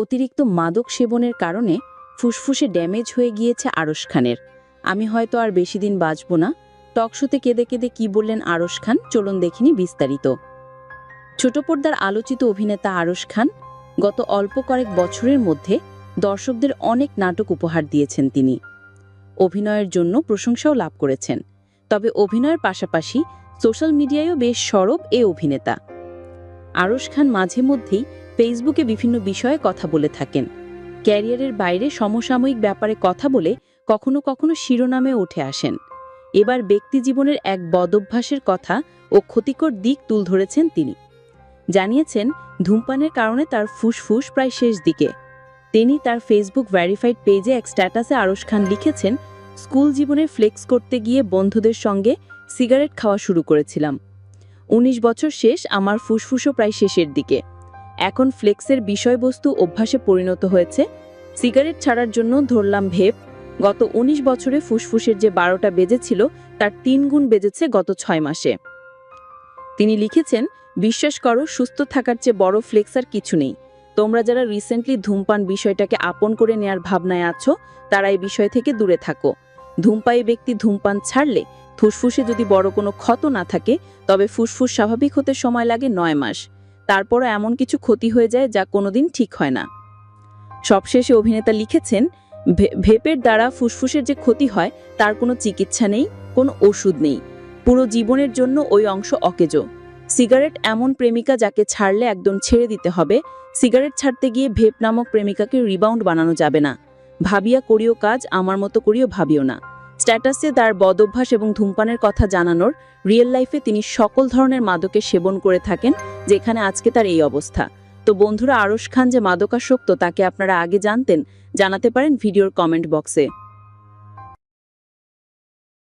অতিরিক্ত মাদক সেবনের কারণে ফুসফুসে ড্যামেজ হয়ে গিয়েছে আরশ খানের। আমি হয়তো আর বেশি দিন বাঁচব না। টকশোতে কেঁদে কেঁদে কি বললেন আরশ খান? চলুন দেখিনি বিস্তারিত। ছোট পর্দার আলোচিত অভিনেতা আরশ খান গত অল্প কয়েক বছরের মধ্যে দর্শকদের অনেক নাটক উপহার দিয়েছেন তিনি। অভিনয়ের জন্য প্রশংসাও লাভ করেছেন। তবে অভিনয়ের পাশাপাশি সোশ্যাল মিডিয়ায়ও বেশ সরব এ অভিনেতা। আরশ খান মাঝে মধ্যেই ফেসবুকে বিভিন্ন বিষয়ে কথা বলে থাকেন। ক্যারিয়ারের বাইরে সমসাময়িক ব্যাপারে কথা বলে কখনো কখনো শিরোনামে উঠে আসেন। এবার ব্যক্তি জীবনের এক বদভ্যাসের কথা ও ক্ষতিকর দিক তুল ধরেছেন তিনি। জানিয়েছেন, ধূমপানের কারণে তার ফুসফুস প্রায় শেষ দিকে। তিনি তার ফেসবুক ভ্যারিফাইড পেজে এক স্ট্যাটাসে আরশ খান লিখেছেন, স্কুল জীবনে ফ্লেক্স করতে গিয়ে বন্ধুদের সঙ্গে সিগারেট খাওয়া শুরু করেছিলাম। ১৯ বছর শেষ আমার ফুসফুসও প্রায় শেষের দিকে। এখন ফ্লেক্সের বিষয়বস্তু অভ্যাসে পরিণত হয়েছে। সিগারেট ছাড়ার জন্য ধরলাম ভেপ। গত ১৯ বছরে ফুসফুসের যে বারোটা বেজেছিল, তার তিন গুণ বেজেছে গত ছয় মাসে। তিনি লিখেছেন, বিশ্বাস করো, সুস্থ থাকার চেয়ে বড় ফ্লেক্স আর কিছু নেই। তোমরা যারা রিসেন্টলি ধূমপান বিষয়টাকে আপন করে নেয়ার ভাবনায় আছো, তারা এই বিষয় থেকে দূরে থাকো। ধূমপায়ী ব্যক্তি ধূমপান ছাড়লে ফুসফুসে যদি বড় কোনো ক্ষত না থাকে, তবে ফুসফুস স্বাভাবিক হতে সময় লাগে নয় মাস। তারপরও এমন কিছু ক্ষতি হয়ে যায় যা কোনোদিন ঠিক হয় না। সবশেষে অভিনেতা লিখেছেন ভেপের দ্বারা ফুসফুসের যে ক্ষতি হয়, তার কোনো চিকিৎসা নেই, কোনো ওষুধ নেই। পুরো জীবনের জন্য ওই অংশ অকেজ। সিগারেট এমন প্রেমিকা যাকে ছাড়লে একদম ছেড়ে দিতে হবে। সিগারেট ছাড়তে গিয়ে ভেপ নামক প্রেমিকাকে রিবাউন্ড বানানো যাবে না। ভাবিয়া করিও কাজ, আমার মতো করিও ভাবিও না। স্ট্যাটাসে তার বদভ্যাস এবং ধূমপানের কথা জানানোর রিয়েল লাইফে তিনি সকল ধরনের মাদকে সেবন করে থাকেন, যেখানে আজকে তার এই অবস্থা। তো বন্ধুরা, আরশ খান যে মাদকাসক্ত, তাকে আপনারা আগে জানতেন, জানাতে পারেন ভিডিওর কমেন্ট বক্সে